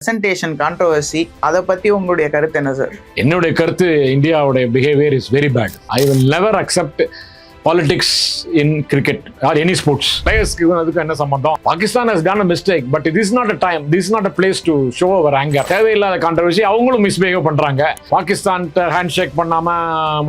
Presentation controversy அதை பத்தி உங்களுடைய கருத்து என்ன சார் என்னுடைய கருத்து இந்தியாவுடைய behaviour is very bad I will never accept politics in cricket or any sports பிளேயர்ஸ்க்கு அதுக்கு என்ன சம்பந்தம்? Pakistan has done a mistake but it is not a time this not a place to show our anger தேவையில்லாத controversy அவங்களும் misbehave பண்றாங்க. Pakistan hand shake பண்ணாம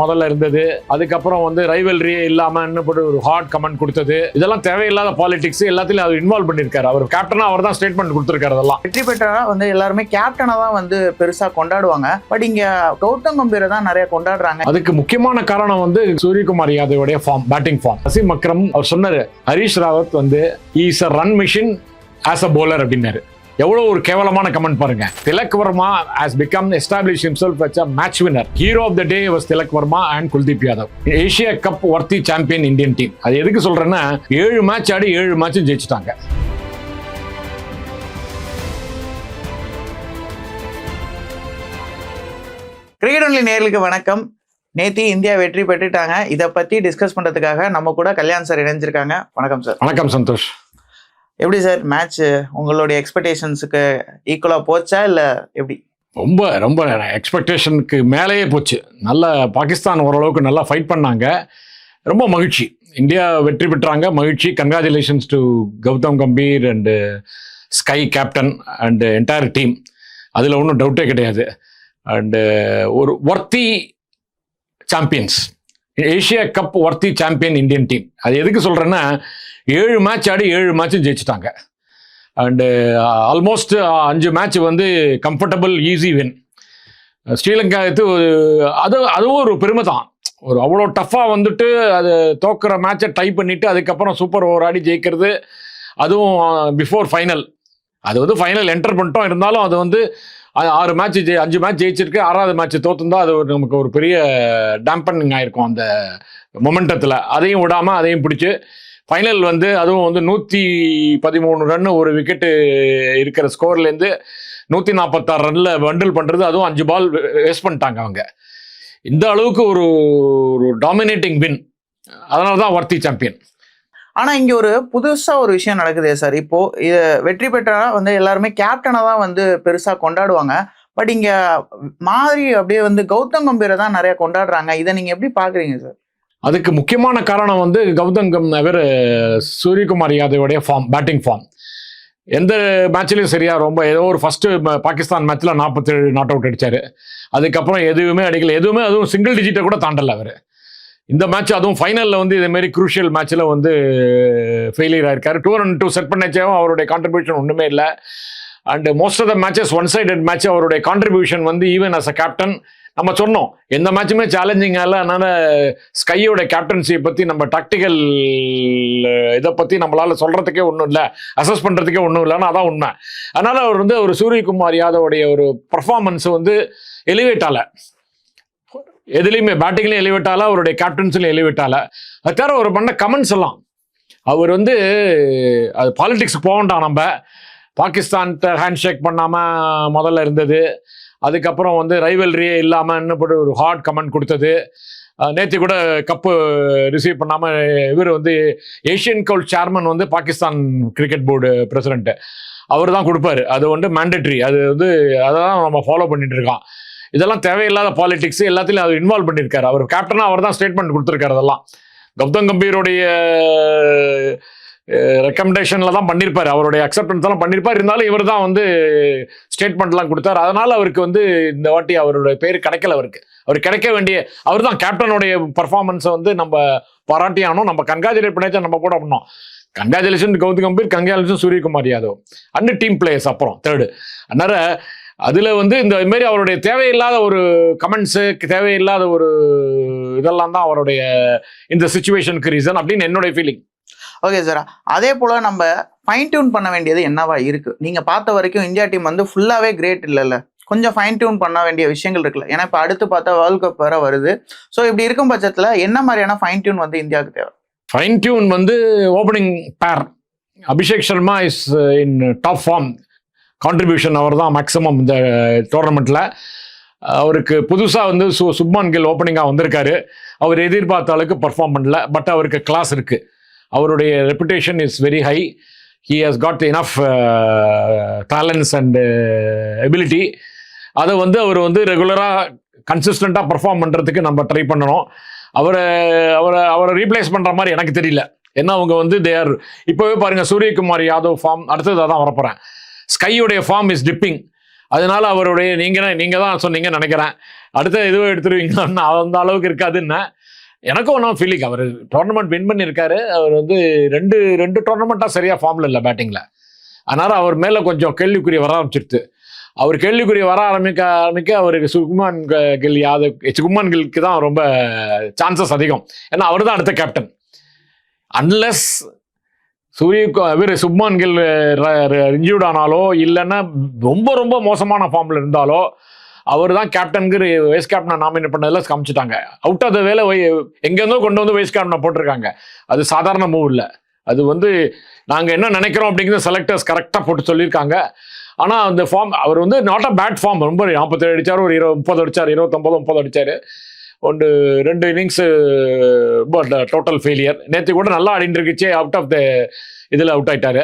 முதல்ல இருந்தது. அதுக்கப்புறம் வந்து ரைவல்ரி இல்லாம இன்னும் ஒரு ஹார்ட் கமெண்ட் கொடுத்தது. இதெல்லாம் தேவையில்லாத பாலிடிக்ஸ் எல்லாத்திலும் அவர் இன்வால்வ் பண்ணிருக்காரு. அவர் கேப்டனா அவர் தான் ஸ்டேட்மெண்ட் கொடுத்திருக்காரு அதெல்லாம். வெற்றி பெற்றா வந்து எல்லாருமே கேப்டனை தான் வந்து பெருசா கொண்டாடுவாங்க. பட் இங்க கௌதம் கம்பீரை தான் நிறைய கொண்டாடுறாங்க. அதுக்கு முக்கியமான காரணம் வந்து Suryakumar யாதவோடைய form batting form Azeem Akram அவர் சொன்னார் ஹரீஷ் ராவத் வந்து is a run machine as a bowler அப்படின்னாரு. எவ்வளவு ஒரு கேவலமான கமெண்ட் பாருங்க. Tilak Varma has become establish himself as a match winner hero of the day was Tilak Varma and Kuldeep Yadav. Asia cup worthy champion Indian team அது எதுக்கு சொல்றேன்னா ஏழு match ஆடி ஏழு மேட்சும் ஜெயிச்சிட்டாங்க. கிரிக்கெட் ஒன்லி நேர்களுக்கு வணக்கம். நேத்தி இந்தியா வெற்றி பெற்றுட்டாங்க. இதை பத்தி டிஸ்கஸ் பண்றதுக்காக நம்ம கூட கல்யாண் சார் இணைஞ்சிருக்காங்க. வணக்கம் சார். வணக்கம் சந்தோஷ். எப்படி சார்? மேட்ச் உங்களுடைய எக்ஸ்பெக்டேஷன்ஸுக்கு ஈக்குவலா போச்சா இல்ல எப்படி? ரொம்ப ரொம்ப எக்ஸ்பெக்டேஷனுக்கு மேலேயே போச்சு. நல்ல பாகிஸ்தான் ஓரளவுக்கு நல்லா ஃபைட் பண்ணாங்க. ரொம்ப மகிழ்ச்சி. இந்தியா வெற்றி பெற்றாங்க. மகிழ்ச்சி. Congratulations to Gautham Gambhir and sky captain and entire team அதில் ஒன்றும் டவுட்டே கிடையாது. அண்டு ஒரு worthy champions Asia cup worthy champion Indian team அது எதுக்கு சொல்கிறேன்னா ஏழு மேட்ச் ஆடி ஏழு மேட்சும் ஜெயிச்சிட்டாங்க. அண்டு ஆல்மோஸ்ட் uh, uh, அஞ்சு மேட்ச் வந்து கம்ஃபர்டபுள் ஈஸி வின் ஸ்ரீலங்கா இது அது அதுவும் ஒரு பெருமை தான். ஒரு அவ்வளோ டஃப்பாக வந்துட்டு அது தோக்குற மேட்சை டை பண்ணிவிட்டு அதுக்கப்புறம் சூப்பர் ஓவர் ஆடி ஜெயிக்கிறது. அதுவும் uh, பிஃபோர் ஃபைனல் அது வந்து ஃபைனல் என்டர் பண்ணிட்டோம். இருந்தாலும் அது வந்து ஆறு மேட்ச் ஜெய் அஞ்சு மேட்ச் ஜெயிச்சிருக்கு. ஆறாவது மேட்ச் தோத்துந்தா அது ஒரு நமக்கு ஒரு பெரிய டேம்பனிங் ஆயிருக்கும் அந்த மொமெண்டத்தில் அதையும் விடாமல் அதையும் பிடிச்சி ஃபைனல் வந்து அதுவும் வந்து நூற்றி பதிமூணு ரன் ஒரு விக்கெட்டு இருக்கிற ஸ்கோர்லேருந்து நூற்றி நாற்பத்தாறு ரனில் வண்டில் பண்ணுறது அதுவும் அஞ்சு பால் வேஸ்ட் பண்ணிட்டாங்க அவங்க. இந்த அளவுக்கு ஒரு ஒரு டாமினேட்டிங் வின் அதனால தான் வர்த்தி சாம்பியன் ஆனால் இங்கே ஒரு புதுசாக ஒரு விஷயம் நடக்குதே சார். இப்போ இது வெற்றி பெற்றா வந்து எல்லாருமே கேப்டனை தான் வந்து பெருசாக கொண்டாடுவாங்க. பட் இங்கே மாதிரி அப்படியே வந்து கௌதம் கம்பீரை தான் நிறையா கொண்டாடுறாங்க. இதை நீங்கள் எப்படி பார்க்குறீங்க சார்? அதுக்கு முக்கியமான காரணம் வந்து கௌதம் கம் சூரியகுமார் யாதவோடைய ஃபார்ம் பேட்டிங் ஃபார்ம் எந்த மேட்ச்லையும் சரியா ரொம்ப ஏதோ ஒரு ஃபர்ஸ்ட் பாகிஸ்தான் மேட்ச்ல நாற்பத்தேழு நாட் அவுட் அடிச்சாரு. அதுக்கப்புறம் எதுவுமே அடிக்கல. எதுவுமே அதுவும் சிங்கிள் டிஜிட்டை கூட தாண்டல அவர். இந்த மேட்ச் அதுவும் ஃபைனலில் வந்து இதேமாரி குரூஷியல் மேட்ச்சில் வந்து ஃபெயிலியர் ஆயிருக்காரு. டூ ரன் டூ செட் பண்ணச்சேவும் அவருடைய கான்ட்ரிபியூஷன் ஒன்றுமே இல்லை. And most of the matches one sided match அவருடைய கான்ட்ரிபியூஷன் வந்து ஈவன் அஸ் அ கேப்டன் நம்ம சொன்னோம். எந்த மேட்சுமே சேலஞ்சிங் ஆகல அதனால ஸ்கையோட கேப்டன்சியை பற்றி நம்ம டாக்டிக்கல் இதை பற்றி நம்மளால் சொல்கிறதுக்கே ஒன்றும் இல்லை. அசஸ் பண்ணுறதுக்கே ஒன்றும் இல்லைன்னா அதான் உண்மை. அதனால் அவர் வந்து ஒரு சூரியகுமார் யாதவுடைய ஒரு பர்ஃபார்மன்ஸ் வந்து எலிவேட் ஆகல எதுலேயுமே பேட்டிங்லையும் எலிவேட் அவருடைய கேப்டன்ஸ்லையும் எலிவேட் அதுக்காக தவிர அவர் பண்ண கமெண்ட்ஸ் எல்லாம். அவர் வந்து அது பாலிடிக்ஸ் போகண்டாம் நம்ம. பாகிஸ்தான்கிட்ட ஹேண்ட் ஷேக் பண்ணாமல் முதல்ல இருந்தது. அதுக்கப்புறம் வந்து ரைவல்ரியே இல்லாமல் இன்னும் ஒரு ஹார்ட் கமெண்ட் கொடுத்தது. நேற்று கூட கப்பு ரிசீவ் பண்ணாமல் இவர் வந்து ஏஷியன் கவுல் சேர்மன் வந்து பாகிஸ்தான் கிரிக்கெட் போர்டு பிரசிடென்ட்டு அவர் தான் கொடுப்பாரு. அது வந்து மேண்டட்ரி அது வந்து அதை தான் நம்ம ஃபாலோ பண்ணிட்டு இருக்கோம் இதெல்லாம் தேவையில்லாத பாலிடிக்ஸ் எல்லாத்திலும் அவர் இன்வால்வ் பண்ணியிருக்காரு அவர் கேப்டனாக அவர் தான் ஸ்டேட்மெண்ட் கொடுத்துருக்காரு அதெல்லாம். கௌதம் கம்பீருடைய ரெக்கமெண்டேஷனில் தான் பண்ணியிருப்பார் அவருடைய அக்செப்டன்ஸ்லாம் பண்ணியிருப்பார் இருந்தாலும் இவர் தான் வந்து ஸ்டேட்மெண்ட்லாம் கொடுத்தாரு. அதனால் அவருக்கு வந்து இந்த வாட்டி அவருடைய பேர் கிடைக்கல அவருக்கு. அவர் கிடைக்க வேண்டிய அவர் தான் கேப்டனுடைய பர்ஃபார்மன்ஸை வந்து நம்ம பாராட்டி ஆனோம். நம்ம கங்காஜுலேட் பண்ணியாச்சும் நம்ம கூட பண்ணோம் congratulation Gautam Gambhir congratulation Suryakumar Yadav. And team players அப்புறம் தேர்டு அதனால அதுல வந்து இந்த மாதிரி அவருடைய தேவையில்லாத ஒரு கமெண்ட்ஸு தேவையில்லாத ஒரு இதெல்லாம் தான் அவருடைய இந்த சுச்சுவேஷனுக்கு ரீசன் அப்படின்னு என்னுடைய ஃபீலிங் ஓகே சார் அதே போல நம்ம ஃபைன் டியூன் பண்ண வேண்டியது என்னவா இருக்கு? நீங்க பார்த்த வரைக்கும் இந்தியா டீம் வந்து ஃபுல்லாவே கிரேட் இல்லைல்ல. கொஞ்சம் ஃபைன் டியூன் பண்ண வேண்டிய விஷயங்கள் இருக்குல்ல. ஏன்னா இப்போ அடுத்து பார்த்தா வேர்ல்ட் கப் வேற வருது. ஸோ இப்படி இருக்கும் பட்சத்தில் என்ன மாதிரியான ஃபைன் டியூன் வந்து இந்தியாவுக்கு தேவை? ஃபைன் டியூன் வந்து opening pair Abhishek Sharma is in top form contribution அவர் தான் மேக்ஸிமம் இந்த டோர்னமெண்ட்டில் அவருக்கு புதுசாக வந்து சு சுப்மான் கில் ஓப்பனிங்காக வந்திருக்காரு. அவர் எதிர்பார்த்த அளவுக்கு பர்ஃபார்ம் பண்ணல. பட் அவருக்கு கிளாஸ் இருக்குது அவருடைய reputation is very high he has got enough talents and ability அதை வந்து அவர் வந்து ரெகுலராக கன்சிஸ்டண்ட்டாக பர்ஃபார்ம் பண்ணுறதுக்கு நம்ம ட்ரை பண்ணணும். அவரை அவரை அவரை ரீப்ளேஸ் பண்ணுற மாதிரி எனக்கு தெரியல. ஏன்னா அவங்க வந்து தேர் இப்போவே பாருங்கள் சூரியகுமார் யாதவ் ஃபார்ம் அடுத்ததாக தான் வரப்போகிறேன் ஸ்கையுடைய ஃபார்ம் இஸ் டிப்பிங் அதனால அவருடைய நீங்கள் நீங்கள் தான் சொன்னீங்கன்னு நினைக்கிறேன். அடுத்த இதுவும் எடுத்துருவீங்கன்னு அந்த அளவுக்கு இருக்காதுன்னு. எனக்கும் ஒன்றும் ஃபீலிங் அவர் டோர்னமெண்ட் வின் பண்ணியிருக்காரு அவர் வந்து ரெண்டு ரெண்டு டோர்னமெண்ட்டாக சரியாக ஃபார்மில் இல்லை பேட்டிங்கில் அதனால் அவர் மேலே கொஞ்சம் கேள்விக்குறி வர ஆரம்பிச்சிருச்சு. அவர் கேள்விக்குறி வர ஆரம்பிக்க ஆரம்பிக்க அவருக்கு சுகுமான் க- கில் யாதவ் சுகுமான் கில்க்கு தான் ரொம்ப சான்சஸ் அதிகம். ஏன்னா அவர் தான் அடுத்த கேப்டன் அன்லெஸ் சூரிய இவர் சுப்மான் கில் இன்ஜூர்ட் ஆனாலோ இல்லைன்னா ரொம்ப ரொம்ப மோசமான ஃபார்மில் இருந்தாலோ அவர் தான் கேப்டனுக்கு வைஸ் கேப்டனை நாமினேட் பண்ணதில் காமிச்சிட்டாங்க. அவுட் ஆஃப் த வேலை எங்கேருந்தோ கொண்டு வந்து வைஸ் கேப்டனை போட்டிருக்காங்க. அது சாதாரண மூவ் இல்லை. அது வந்து நாங்கள் என்ன நினைக்கிறோம் அப்படிங்கிறது செலக்டர்ஸ் கரெக்டாக போட்டு சொல்லியிருக்காங்க. ஆனால் அந்த ஃபார்ம் அவர் வந்து நாட் அ பேட் ஃபார்ம் ரொம்ப நாற்பத்தேழு அடிச்சார் ஒரு இருபது முப்பது அடிச்சார் இருபத்தொம்பது முப்பது அடிச்சார். ஒன்று ரெண்டு இன்னிங்ஸு டோட்டல் ஃபெயிலியர் நேற்று கூட நல்லா ஆடிட்டு அவுட் ஆஃப் த இதில் அவுட் ஆயிட்டாரு.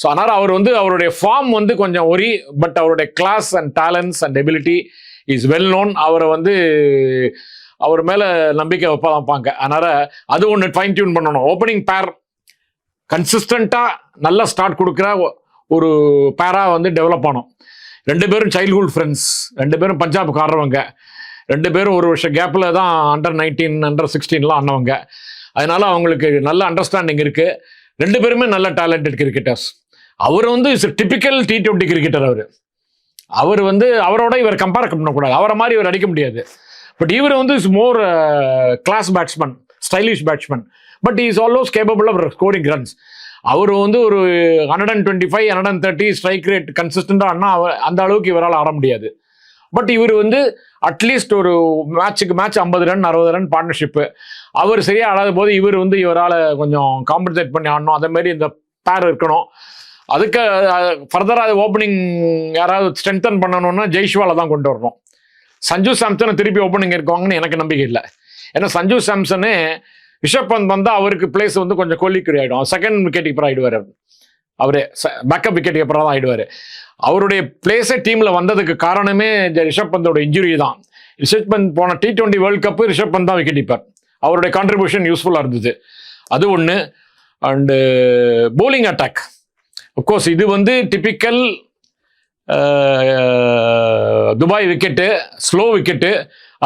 ஸோ அதனால் அவர் வந்து அவருடைய ஃபார்ம் வந்து கொஞ்சம் ஒரி பட் அவருடைய class and talents and ability is well known அவரை வந்து அவர் மேலே நம்பிக்கை வைப்பா வைப்பாங்க அதனால் அது ஒன்று ஃபைன் டியூன் பண்ணணும். ஓப்பனிங் பேர் கன்சிஸ்டண்ட்டாக நல்ல ஸ்டார்ட் கொடுக்குற ஒரு பேராக வந்து டெவலப் ஆனோம் ரெண்டு பேரும் சைல்ட்ஹுட் ஃப்ரெண்ட்ஸ் ரெண்டு பேரும் பஞ்சாப் ஆடுறவங்க ரெண்டு பேரும் ஒரு வருஷம் கேப்பில் தான் அண்டர் நைன்டீன் அண்டர் சிக்ஸ்டீன்லாம் ஆனவங்க. அதனால அவங்களுக்கு நல்ல அண்டர்ஸ்டாண்டிங் இருக்குது ரெண்டு பேருமே நல்ல டேலண்டட் கிரிக்கெட்டர்ஸ் அவர் வந்து is typical T twenty cricketer அவர். அவர் வந்து அவரோட இவர் கம்பேர் பண்ணக்கூடாது. அவரை மாதிரி இவர் அடிக்க முடியாது. பட் இவர் வந்து is more class batsman stylish batsman but is almost capable of scoring runs அவர் வந்து ஒரு hundred and twenty five hundred and thirty strike rate கன்சிஸ்டண்டாக ஆனால் அந்த அளவுக்கு இவரால் ஆட முடியாது. பட் இவர் வந்து அட்லீஸ்ட் ஒரு மேட்சுக்கு மேட்ச் ஐம்பது ரன் அறுபது ரன் பார்ட்னர்ஷிப்பு அவர் சரியாக ஆடாத போது இவர் வந்து இவரால் கொஞ்சம் காம்பன்சேட் பண்ணி ஆடணும். அதே மாதிரி இந்த பேர் இருக்கணும். அதுக்கு ஃபர்தராக அது ஓப்பனிங் யாராவது ஸ்ட்ரென்தன் பண்ணணும்னா ஜெய்ஷ்வாலை தான் கொண்டு வரணும். சஞ்சு சாம்சனை திருப்பி ஓப்பனிங் இருக்குவாங்கன்னு எனக்கு நம்பிக்கை இல்லை. ஏன்னா சஞ்சு சாம்சனு ரிஷப் பந்த் வந்தால் அவருக்கு பிளேஸ் வந்து கொஞ்சம் கோலிக்குறி ஆகிடும் செகண்ட் விக்கெட் கீப்பர் ஆகிடுவார் அவர். பேக்கப் விக்கெட் கீப்பராக தான் ஆகிடுவார் அவருடைய பிளேஸே டீமில் வந்ததுக்கு காரணமே இந்த ரிஷப் பந்தோட இன்ஜுரி தான். ரிஷப் பந்த் போன T twenty world cup Rishabh Pant தான் விக்கெட் கீப்பர் அவருடைய கான்ட்ரிபியூஷன் யூஸ்ஃபுல்லாக இருந்தது. அது ஒன்று அண்டு போலிங் அட்டாக் கோர்ஸ் இது வந்து typical Dubai wicket slow wicket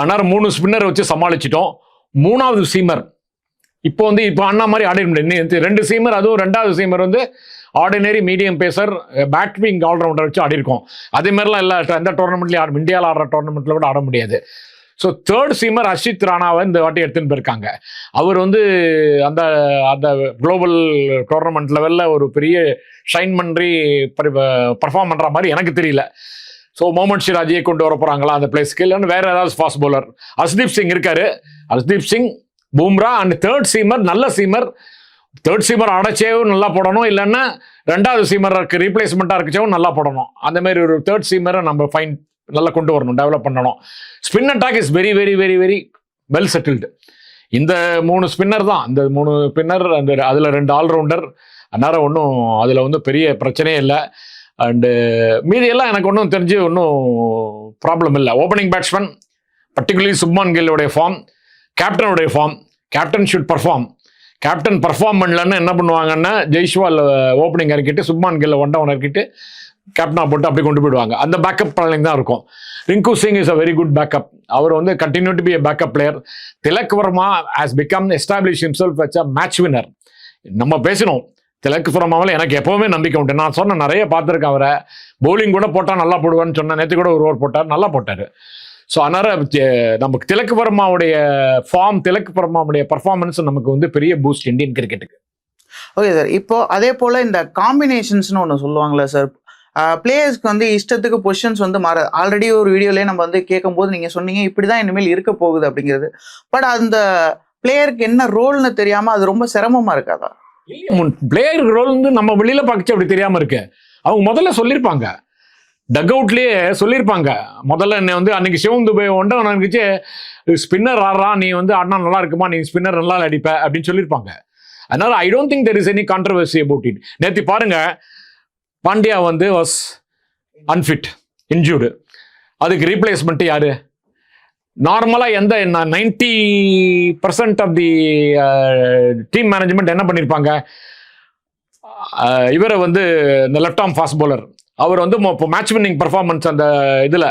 ஆனால் மூணு ஸ்பின்னர் வச்சு சமாளிச்சிட்டோம். மூணாவது சீமர் இப்போ வந்து இப்போ அண்ணா மாதிரி ஆடிட முடியாது ரெண்டு சீமர் அதுவும் ரெண்டாவது சீமர் வந்து ordinary medium pacer batting allrounder வச்சு ஆடிருக்கோம். அதே மாதிரிலாம் எல்லா எந்த டோர்னமெண்ட்லையும் ஆட இந்தியாவில் ஆடுற டோர்னமெண்ட்டில் கூட ஆட முடியாது. ஸோ தேர்ட் சீமர் அஷித் ராணாவை இந்த வாட்டி எடுத்துன்னு போயிருக்காங்க. அவர் வந்து அந்த அந்த குளோபல் டோர்னமெண்ட் லெவலில் ஒரு பெரிய ஷைன் பண்ணி பர்ஃபார்ம் பண்ணுற மாதிரி எனக்கு தெரியல. ஸோ மோமன் சிராஜியை கொண்டு வர போகிறாங்களா அந்த பிளேஸ்க்கு இல்லைன்னு வேறு ஏதாவது ஃபாஸ்ட் பவுலர் ஹர்ஷ்தீப் சிங் இருக்காரு. Harshdeep Singh Bumrah and third seamer நல்ல சீமர் தேர்ட் சீமர் அடைச்சேவும் நல்லா போடணும். இல்லைன்னா ரெண்டாவது சீமருக்கு ரீப்ளேஸ்மெண்ட்டாக இருக்கச்சேவும் நல்லா போடணும். அந்த மாதிரி ஒரு தேர்ட் சீமரை நம்ம ஃபைன் நல்லா கொண்டு வரணும் டெவலப் பண்ணணும். Spin attack is very very very very well settled இந்த மூணு ஸ்பின்னர் தான். இந்த மூணு ஸ்பின்னர் அந்த அதில் ரெண்டு ஆல்ரவுண்டர் அதனால ஒன்றும் அதில் வந்து பெரிய பிரச்சனையே இல்லை. அண்டு மீதியெல்லாம் எனக்கு ஒன்றும் தெரிஞ்சு ஒன்றும் ப்ராப்ளம் இல்லை. ஓப்பனிங் பேட்ஸ்மேன் பர்டிகுலர்லி சுப்மான் கில்லுடைய form கேப்டனுடைய form captain should perform captain perform பண்ணலன்னு என்ன பண்ணுவாங்கன்னா ஜெய்ஷ்வால் ஓப்பனிங் இறக்கிட்டு சுப்மான் கில்ல ஒன் டவுன் இறக்கிட்டு கேப்டனாக போட்டு அப்படி கொண்டு போயிடுவாங்க. அந்த பேக்கப் பிளானிங் தான் இருக்கும். Rinku Singh is a very good backup அவர் வந்து continue to be a backup player Tilak Varma has become establish himself வச்ச மேட்ச் வின்னர் நம்ம பேசினோம். திலக் வர்மாவில் எனக்கு எப்போவுமே நம்பிக்கை உண்டு. நான் சொன்ன நிறைய பார்த்துருக்கேன் அவரை. பவுலிங் கூட போட்டால் நல்லா போடுவான்னு சொன்னேன். நேற்று கூட ஒரு ஓவர் போட்டார். நல்லா போட்டார். ஸோ அதனால் நமக்கு திலக் வர்மாவுடைய ஃபார்ம் திலக் வர்மாவுடைய பர்ஃபார்மன்ஸ் நமக்கு வந்து பெரிய பூஸ்ட் இந்தியன் கிரிக்கெட்டுக்கு ஓகே சார் இப்போ அதே போல இந்த காம்பினேஷன்ஸ்னு ஒன்று சொல்லுவாங்களே சார் பிளேயர்ஸ்க்கு வந்து இஷ்டத்துக்கு பொசிஷன்ஸ் வந்து மாற ஆல்ரெடி ஒரு வீடியோலேயே நம்ம வந்து கேட்கும்போது நீங்கள் சொன்னீங்க இப்படி தான் இனிமேல் இருக்க போகுது அப்படிங்கிறது. பட் அந்த பிளேயருக்கு என்ன ரோல்னு தெரியாமல் அது ரொம்ப சிரமமாக இருக்காதா? பிளேயர் ரோல் வந்து நம்ம வெளியில பார்க்கச்சு அப்படி தெரியாம இருக்கு. அவங்க முதல்ல சொல்லியிருப்பாங்க. டக் அவுட்லேயே சொல்லியிருப்பாங்க. முதல்ல என்னை வந்து அன்னைக்கு சிவம் துபை ஒன்றை நினைச்சு ஸ்பின்னர் ஆடுறா நீ வந்து ஆடினா நல்லா இருக்குமா? நீ ஸ்பின்னர் நல்லா அடிப்ப அப்படின்னு சொல்லியிருப்பாங்க. அதனால I don't think there is any controversy about it நேற்று பாருங்க பாண்டியா வந்து வாஸ் அன்ஃபிட் இன்ஜூர்டு அதுக்கு ரீப்ளேஸ்மெண்ட் யாரு? நார்மலாக எந்த ninety percent of the team management என்ன uh, பண்ணியிருப்பாங்க இவரை வந்து இந்த லெஃப்ட் ஆர்ம் ஃபாஸ்ட் பவுலர் அவர் வந்து இப்போ மேட்ச் வின்னிங் பர்ஃபார்மன்ஸ் அந்த இதில்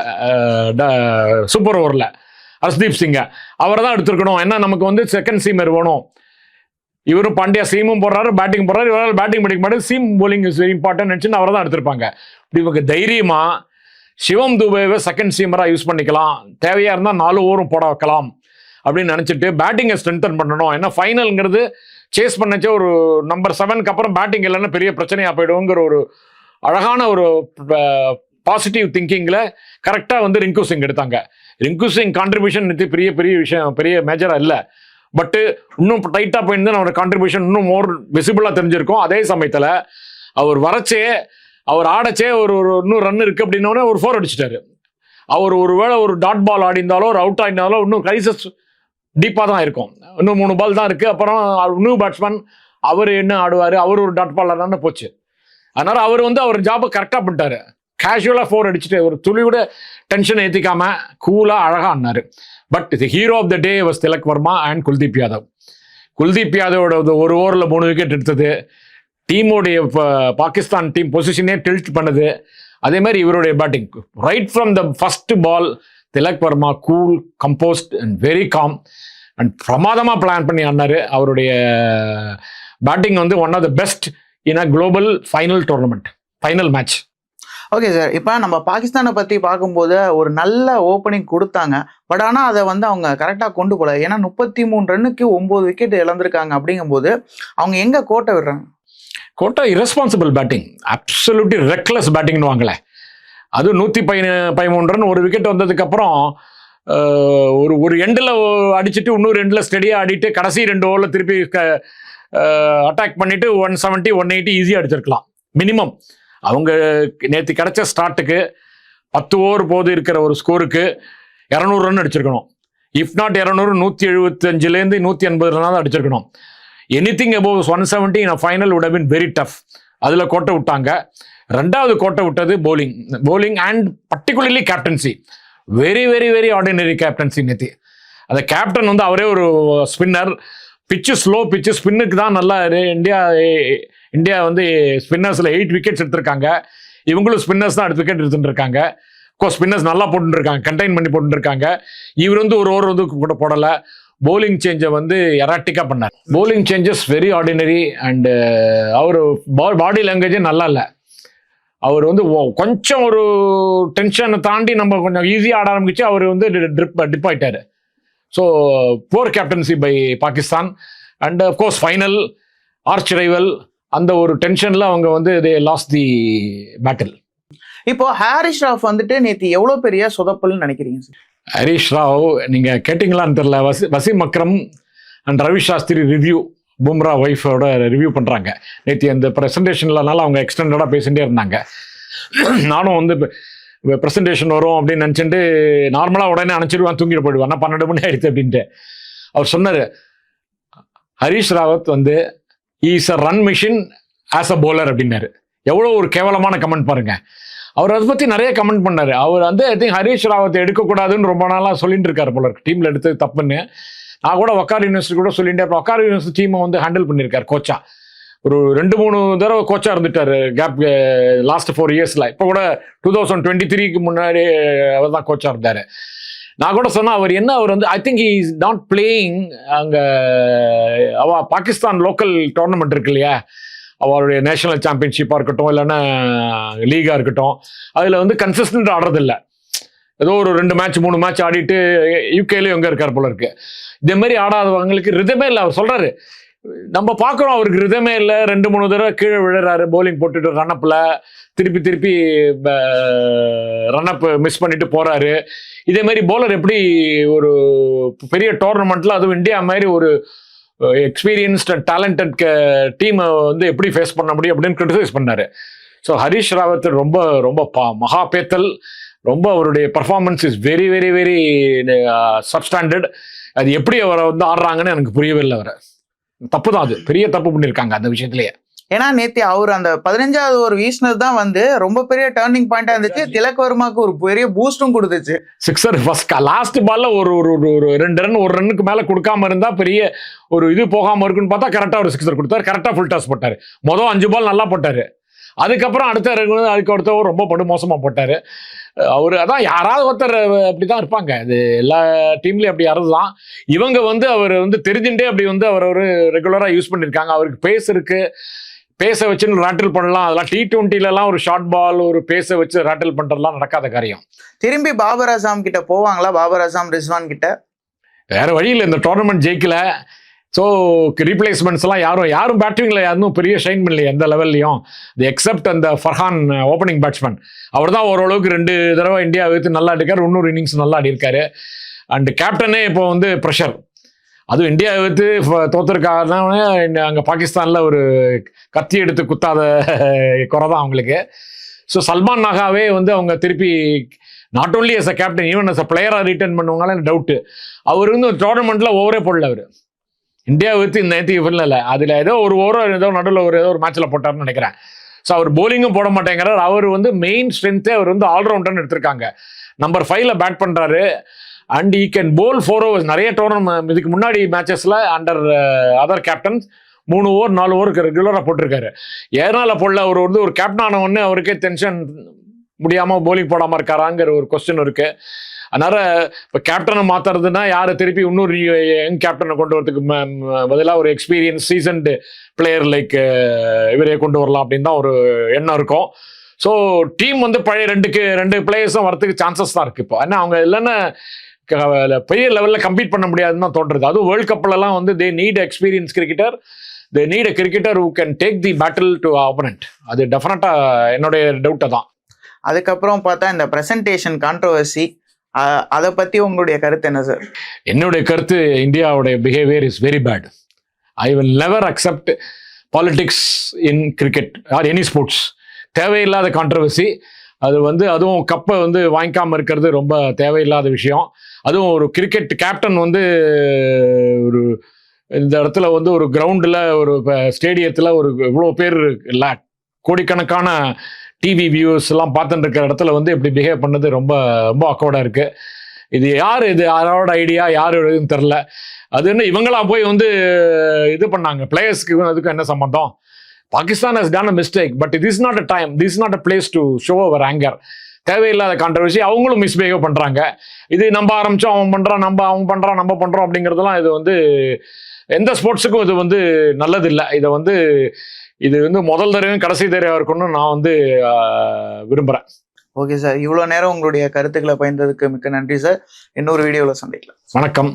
சூப்பர் ஓவரில் ஹர்ஸ்தீப் சிங்கை. அவரை தான் எடுத்துருக்கணும். ஏன்னா நமக்கு வந்து செகண்ட் சீமர் வேணும். இவரும் பாண்டியா சீமும் போடுறாரு பேட்டிங் போடுறாரு. இவரால் பேட்டிங் படிக்க மாட்டேன் seam bowling is very important நினச்சின்னு அவரை தான் எடுத்திருப்பாங்க. இப்படி இவங்க தைரியமாக சிவம் துபேவை செகண்ட் சீமராக யூஸ் பண்ணிக்கலாம். தேவையாக இருந்தால் நாலு ஓவரும் போட வைக்கலாம். அப்படின்னு நினச்சிட்டு பேட்டிங்கை ஸ்ட்ரென்தன் பண்ணணும். ஏன்னா ஃபைனல்ங்கிறது சேஸ் பண்ணச்சே ஒரு நம்பர் செவனுக்கு அப்புறம் பேட்டிங் இல்லைன்னா பெரிய பிரச்சனையாக போயிடுவோங்கிற ஒரு அழகான ஒரு பாசிட்டிவ் திங்கிங்கில் கரெக்டாக வந்து ரிங்கு சிங் எடுத்தாங்க. ரிங்கு சிங் கான்ட்ரிபியூஷன் பெரிய பெரிய விஷயம் பெரிய மேஜராக இல்லை. பட்டு இன்னும் டைட்டாக போயிருந்தா அவரோட கான்ட்ரிபியூஷன் இன்னும் மோர் விசிபிளாக தெரிஞ்சிருக்கும். அதே சமயத்தில் அவர் வரச்சே அவர் ஆடச்சே ஒரு ஒரு இன்னும் ரன் இருக்குது அப்படின்னோடனே ஒரு ஃபோர் அடிச்சிட்டாரு. அவர் ஒருவேளை ஒரு டாட் பால் ஆடிந்தாலோ ஒரு அவுட் ஆடினாலோ இன்னும் கிரைசஸ் டீப்பாக தான் இருக்கும். இன்னும் மூணு பால் தான் இருக்குது அப்புறம் நியூ பேட்ஸ்மேன் அவர் என்ன ஆடுவார்? அவர் ஒரு டாட் பால் ஆடான்னு போச்சு. அதனால அவர் வந்து அவர் ஜாபை கரெக்டாக பண்ணிட்டாரு. கேஷுவலாக ஃபோர் அடிச்சுட்டு ஒரு துளியோட டென்ஷன் ஏற்றிக்காம கூலாக அழகாக ஆனார் but the hero of the day was Tilak Varma and Kuldeep Yadav Kuldeep யாதவோட ஒரு- ஒரு ஓவரில் மூணு விக்கெட் எடுத்தது. டீமோடைய பாகிஸ்தான் டீம் பொசிஷனே டில்ட் பண்ணுது. அதே மாதிரி இவருடைய batting right from the first ball Tilak Varma cool composed and very calm and பிரமாதமாக பிளான் பண்ணி ஆனார் அவருடைய பேட்டிங் வந்து one of the best in a global final tournament final match okay sir இப்போ நம்ம பாகிஸ்தானை பற்றி பார்க்கும்போது ஒரு நல்ல ஓப்பனிங் கொடுத்தாங்க. பட் ஆனால் அதை வந்து அவங்க கரெக்டாக கொண்டு போகல ஏன்னா முப்பத்தி மூணு ரன்னுக்கு ஒம்பது விக்கெட் இழந்திருக்காங்க அப்படிங்கும்போது அவங்க எங்கே கோட்டை விடுறாங்க? கோட்டா இரஸ்பான்சிபிள் பேட்டிங் அப்சல்யூட்லி ரெக்லஸ் பேட்டிங்னு வாங்கல. அது நூற்றி பதின பதிமூணு ரன் ஒரு விக்கெட் வந்ததுக்கப்புறம் ஒரு ஒரு எண்டில் அடிச்சுட்டு இன்னொரு எண்டில் ஸ்டெடியாக ஆடிட்டு கடைசி ரெண்டு ஓவரில் திருப்பி அட்டாக் பண்ணிட்டு ஒன் செவன்ட்டி ஒன் எயிட்டி ஈஸியாக அடிச்சிருக்கலாம். மினிமம் அவங்க நேற்று கிடைச்ச ஸ்டார்ட்டுக்கு பத்து ஓவர் போது இருக்கிற ஒரு ஸ்கோருக்கு இரநூறு ரன் அடிச்சிருக்கணும். இஃப் நாட் இரநூறு நூற்றி எழுபத்தஞ்சிலேருந்து நூற்றி எண்பது ரன்னாவது அடிச்சிருக்கணும் anything above one seventy final would been very tough அதில் கோட்டை விட்டாங்க. ரெண்டாவது கோட்டை விட்டது bowling bowling and particularly captaincy very very very ordinary captaincy நேற்று அந்த கேப்டன் வந்து அவரே ஒரு ஸ்பின்னர் பிச்சு ஸ்லோ பிச்சு ஸ்பின்னுக்கு தான் நல்லா இரு- இந்தியா இந்தியா வந்து ஸ்பின்னர்ஸில் எயிட் விக்கெட்ஸ் எடுத்திருக்காங்க. இவங்களும் ஸ்பின்னர்ஸ் தான் அடுத்த விக்கெட் எடுத்துட்டு இருக்காங்க கோ ஸ்பின்னர்ஸ் நல்லா போட்டுருக்காங்க கண்டெயின் பண்ணி போட்டுருக்காங்க இவர் வந்து ஒரு ஓவர் வந்து கூட போடலை. போலிங் சேஞ்சை வந்து எராட்டிக்காக பண்ணார். Bowling changes very ordinary and our body லாங்குவேஜே நல்லா இல்லை. அவர் வந்து கொஞ்சம் ஒரு டென்ஷனை தாண்டி நம்ம கொஞ்சம் ஈஸியாக ஆட ஆரம்பிச்சு அவர் வந்து ட்ரிப் டிப் ஆகிட்டார் so poor captaincy by Pakistan and course final arch rival அந்த ஒரு டென்ஷனில் அவங்க வந்து தே லாஸ்ட் தி பேட்டில் இப்போ ஹாரிஸ் ராஃப் வந்துட்டு நேற்று எவ்வளோ பெரிய சொதப்பல்னு நினைக்கிறீங்க சார் ஹரீஷ் ராவ் நீங்கள் கேட்டிங்களான்னு தெரில வசி வசீம் அக்ரம் அண்ட் ரவி சாஸ்திரி ரிவ்யூ பும்ரா ஒய்ஃபோட ரிவ்யூ பண்ணுறாங்க நேற்று அந்த ப்ரெசன்டேஷன்லனால அவங்க எக்ஸ்டெண்டடாக பேசிகிட்டே இருந்தாங்க. நானும் வந்து இப்போ ப்ரெசன்டேஷன் வரும் அப்படின்னு நினச்சிட்டு நார்மலாக உடனே அனுப்பிச்சிடுவான் தூங்கிட்டு போயிடுவான். நான் பன்னெண்டு மணி ஆயிடுச்சு அப்படின்ட்டு. அவர் சொன்னார் ஹரீஷ் ராவத் வந்து is a run machine as a bowler அப்படின்னாரு. எவ்வளோ ஒரு கேவலமான கமெண்ட் பாருங்க. அவர் அதை பற்றி நிறைய கமெண்ட் பண்ணார். அவர் வந்து ஐ திங்க் ஹரீஷ் ராவத்தை எடுக்கக்கூடாதுன்னு ரொம்ப நாளாக சொல்லிட்டு இருக்காரு போல இருக்கு. டீமில் எடுத்தது தப்புன்னு. நான் கூட ஒக்கார் யூனிவர்சிட்டி கூட சொல்லிட்டு அப்புறம் ஒக்கார் யூனிவர்சிட்டி டீமை வந்து ஹேண்டில் பண்ணியிருக்கார் கோச்சா ஒரு ரெண்டு மூணு தடவை கோச்சாக இருந்துட்டார். கேப் eh, லாஸ்ட் ஃபோர் இயர்ஸில் இப்போ கூட டூ தௌசண்ட் டுவெண்ட்டி த்ரீக்கு முன்னாடி அவர் தான் கோச்சாக இருந்தார். நான் கூட சொன்னேன் அவர் என்ன அவர் வந்து I think is not playing அங்கே அவ பாகிஸ்தான் லோக்கல் டோர்னமெண்ட் இருக்கு இல்லையா? அவருடைய நேஷனல் சாம்பியன்ஷிப்பாக இருக்கட்டும் இல்லைன்னா லீகாக இருக்கட்டும். அதில் வந்து கன்சிஸ்டன்ட் ஆடுறதில்ல. ஏதோ ஒரு ரெண்டு மேட்ச் மூணு மேட்ச் ஆடிட்டு யூகேலையும் எங்கே இருக்கார் போல இருக்கு. இதே மாதிரி ஆடாதவங்களுக்கு ரிதமே இல்லை. அவர் சொல்கிறாரு நம்ம பார்க்குறோம் அவருக்கு ரிதமே இல்லை. ரெண்டு மூணு தடவை கீழே விழுறாரு. போலிங் போட்டுட்டு ரன்னப்பில் திருப்பி திருப்பி ரன்னப் மிஸ் பண்ணிட்டு போறாரு. இதே மாதிரி bowler எப்படி ஒரு பெரிய டோர்னமெண்ட்ல அதுவும் இந்தியா மாதிரி ஒரு எக்ஸ்பீரியன்ஸ்ட் டேலண்டட் டீமை வந்து எப்படி ஃபேஸ் பண்ண முடியும் அப்படின்னு கிரிட்டிசைஸ் பண்ணாரு. ஸோ ஹரிஷ் ராவத் ரொம்ப ரொம்ப பா- மகா பேத்தல். ரொம்ப அவருடைய performance is very very very substandard அது எப்படி அவரை வந்து ஆடுறாங்கன்னு எனக்கு புரியவே இல்லை அவரை. தப்பு தான் அது. பெரிய தப்பு பண்ணியிருக்காங்க அந்த விஷயத்திலேயே. ஏன்னா நேத்தி அவர் அந்த பதினஞ்சாவது ஒரு வீசினது தான் வந்து ரொம்ப பெரிய டேர்னிங் பாயிண்டா இருந்துச்சு. திலக் வர்மாக்கு ஒரு பெரிய பூஸ்டும் கொடுத்துச்சு. சிக்ஸர் ஃபர்ஸ்ட் லாஸ்ட் பால்ல ஒரு ஒரு ஒரு- ரெண்டு ரன் ஒரு ரன்னுக்கு மேல கொடுக்காம இருந்தா பெரிய ஒரு இது போகாம இருக்குன்னு பார்த்தா கரெக்டா ஒரு சிக்ஸர் கொடுத்தாரு. கரெக்டா ஃபுல் டாஸ் போட்டாரு. மொதல் அஞ்சு பால் நல்லா போட்டாரு. அதுக்கப்புறம் அடுத்த அதுக்கு அடுத்தவர் ரொம்ப படு மோசமா போட்டாரு. அவர் அதான் யாராவது ஒருத்தர் அப்படிதான் இருப்பாங்க. அது எல்லா டீம்லயும் அப்படி யாராவது தான் இவங்க வந்து அவர் வந்து தெரிஞ்சுட்டே அப்படி வந்து அவர் ஒரு ரெகுலரா யூஸ் பண்ணியிருக்காங்க. அவருக்கு பேஸ் இருக்கு. பேச வச்சுன்னு ராட்டில் பண்ணலாம். அதெல்லாம் டி டுவெண்ட்டிலலாம் ஒரு ஷார்ட் பால் ஒரு பேச வச்சு ராட்டில் பண்றதுலாம் நடக்காத காரியம். திரும்பி பாபர் அசாம் கிட்ட போவாங்களா? பாபர் அசாம் ரிஸ்வான் கிட்ட? வேற வழி இல்லை. இந்த டோர்னமெண்ட் ஜெயிக்கல. ஸோ ரீப்ளேஸ்மெண்ட்ஸ்லாம் யாரும் யாரும் பேட்டிங்கில் யாரும் பெரிய ஷைன் பண்ணலையே எந்த லெவல்லையும் தி எக்ஸப்ட் அந்த ஃபர்ஹான் ஓப்பனிங் பேட்ஸ்மேன் அவர் தான் ஓரளவுக்கு ரெண்டு தடவை இந்தியா வைத்து நல்லா அடிக்காரு இன்னொரு இன்னிங்ஸ் நல்லா ஆடிருக்காரு அண்ட் கேப்டனே இப்போ வந்து ப்ரெஷர் அதுவும் இந்தியா வைத்து தோத்துருக்காங்க அங்கே பாகிஸ்தானில் ஒரு கத்தி எடுத்து குத்தாத குறை தான் அவங்களுக்கு. ஸோ சல்மான் நாகாவே வந்து அவங்க திருப்பி not only as a captain even as a பிளேயராக ரிட்டர்ன் பண்ணுவாங்களே டவுட்டு அவர் வந்து டோர்னமெண்ட்டில் ஓவரே போடல அவர். இந்தியா வித்து இந்த நேற்று இல்லை அதில் ஏதோ ஒரு ஓவரோ ஏதோ நடுவில் ஒரு ஏதோ ஒரு மேட்ச்சில் போட்டார்னு நினைக்கிறேன். ஸோ அவர் போலிங்கும் போட மாட்டேங்கிறார். அவர் வந்து மெயின் ஸ்ட்ரென்த்தே அவர் வந்து ஆல்ரவுண்டர்னு எடுத்திருக்காங்க. நம்பர் ஃபைவ்ல பேட் பண்ணுறாரு and he can bowl four overs நிறைய டோர்னமெண்ட் இதுக்கு முன்னாடி மேட்சஸில் அண்டர் அதர் கேப்டன்ஸ் மூணு ஓவர் நாலு ஓவருக்கு ரெகுலராக போட்டிருக்காரு. ஏனால போடல? அவர் வந்து ஒரு கேப்டன் ஆன உடனே அவருக்கே டென்ஷன் முடியாமல் போலிங் போடாமல் இருக்காராங்கிற ஒரு கொஸ்டின் இருக்குது அதனால இப்போ கேப்டனை மாத்துறதுன்னா யாரை திருப்பி இன்னொரு யங் கேப்டனை கொண்டு வரதுக்கு பதிலாக ஒரு எக்ஸ்பீரியன்ஸ் சீசன்டு பிளேயர் லைக் இவரே கொண்டு வரலாம் அப்படின்னு தான் ஒரு எண்ணம் இருக்கும். ஸோ டீம் வந்து பழைய ரெண்டுக்கு ரெண்டு பிளேயர்ஸும் வரதுக்கு சான்சஸ் தான் இருக்குது இப்போ. ஏன்னா அவங்க இல்லைன்னா க- பெரிய லெவலில் கம்பீட் பண்ண முடியாதுன்னு தான் தோன்றுது. அதுவும் வேர்ல்ட் கப்லலாம் வந்து they need experience cricketer they need a cricketer who can take the battle to opponent அது டெஃபினட்டாக என்னுடைய டவுட்டை தான். அதுக்கப்புறம் பார்த்தா இந்த ப்ரெசன்டேஷன் கான்ட்ரவர்சி அதை பத்தி உங்களுடைய கருத்து என்ன சார் என்னுடைய கருத்து இந்தியாவுடைய behaviour is very bad I will never accept politics in cricket or any sports தேவையில்லாத கான்ட்ரவர்சி அது வந்து அதுவும் கப்பை வந்து வாங்கிக்காமல் இருக்கிறது ரொம்ப தேவையில்லாத விஷயம். அதுவும் ஒரு கிரிக்கெட் கேப்டன் வந்து ஒரு இந்த இடத்துல வந்து ஒரு கிரவுண்டில் ஒரு ஸ்டேடியத்தில் ஒரு இவ்வளோ பேர் இல்லை கோடிக்கணக்கான டிவி வியூஸ் எல்லாம் பார்த்துட்டு இருக்கிற இடத்துல வந்து இப்படி பிஹேவ் பண்ணது ரொம்ப ரொம்ப அக்கோடாக இருக்குது இது யார் இது? யாரோட ஐடியா யார் இதுன்னு தெரில அது என்ன இவங்களா போய் வந்து இது பண்ணாங்க. பிளேயர்ஸ்க்கு அதுக்கும் என்ன சம்மந்தம் Pakistan has done a mistake but it is not a time this not a place to show our anger தேவையில்லாத கான்ட்ரவர்சி அவங்களும் மிஸ்பிஹேவ் பண்ணுறாங்க இது நம்ம ஆரம்பிச்சோம் அவன் பண்ணுறான் நம்ம அவன் பண்ணுறான் நம்ம பண்ணுறோம் அப்படிங்கிறதெல்லாம் இது வந்து எந்த ஸ்போர்ட்ஸுக்கும் இது வந்து நல்லது இல்லை இதை வந்து இது வந்து முதல் தடவையும் கடைசி தடவையாக இருக்கணும்னு நான் வந்து விரும்புறேன். Okay sir. இவ்வளோ நேரம் உங்களுடைய கருத்துக்களை பயந்ததுக்கு மிக்க நன்றி சார். இன்னொரு வீடியோவில் சந்திக்கலாம். வணக்கம்.